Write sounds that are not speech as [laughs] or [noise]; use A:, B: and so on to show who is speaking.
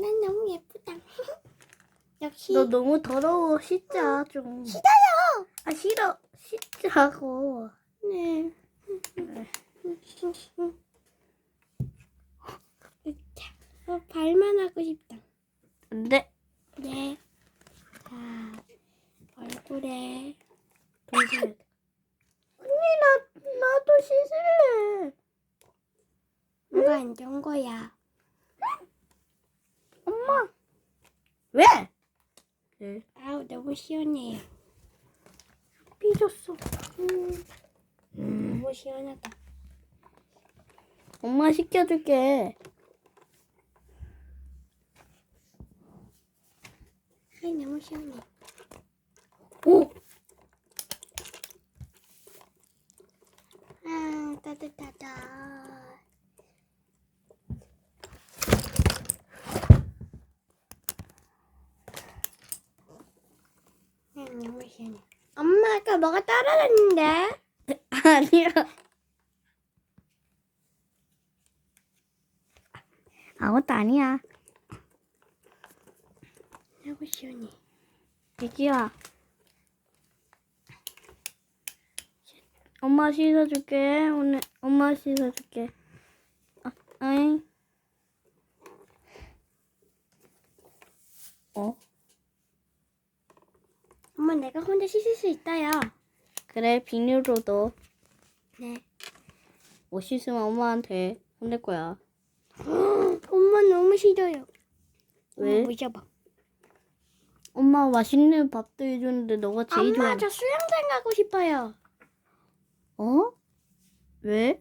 A: 난 너무 예쁘다. [laughs] 역시
B: 너 너무 더러워. 씻자 좀.
A: 싫어요.
B: 아 싫어. 씻자고.
A: 네. 자, 어, 발만 하고 싶다.
B: 안돼.
A: 네.
B: 언니 나 나도 씻을래.
A: 뭐가 안 좋은 거야?
B: 엄마. 왜? 네.
A: 아우 너무 시원해요.
B: 삐졌어.
A: 음, 너무 시원하다.
B: 엄마 씻겨줄게.
A: 아이 너무 시원해.
B: 오.
A: 아 따뜻하다. 음, 너무 시원해. 엄마 아까 뭐가 떨어졌는데? [laughs]
B: 아니야. 아무것도 아니야.
A: 너무 시원해.
B: 애기야. 엄마 씻어줄게. 오늘 엄마 씻어줄게. 아, 아잉. 어?
A: 엄마 내가 혼자 씻을 수 있다요.
B: 그래 비닐로도
A: 네.
B: 못 씻으면 엄마한테 혼낼 거야. [gasps]
A: 엄마 너무 싫어요.
B: 왜?
A: 엄마 모셔봐.
B: 엄마 맛있는 밥도 해주는데 너가 제일
A: 엄마
B: 좋아.
A: 저 수영장 가고 싶어요.
B: 어? 왜?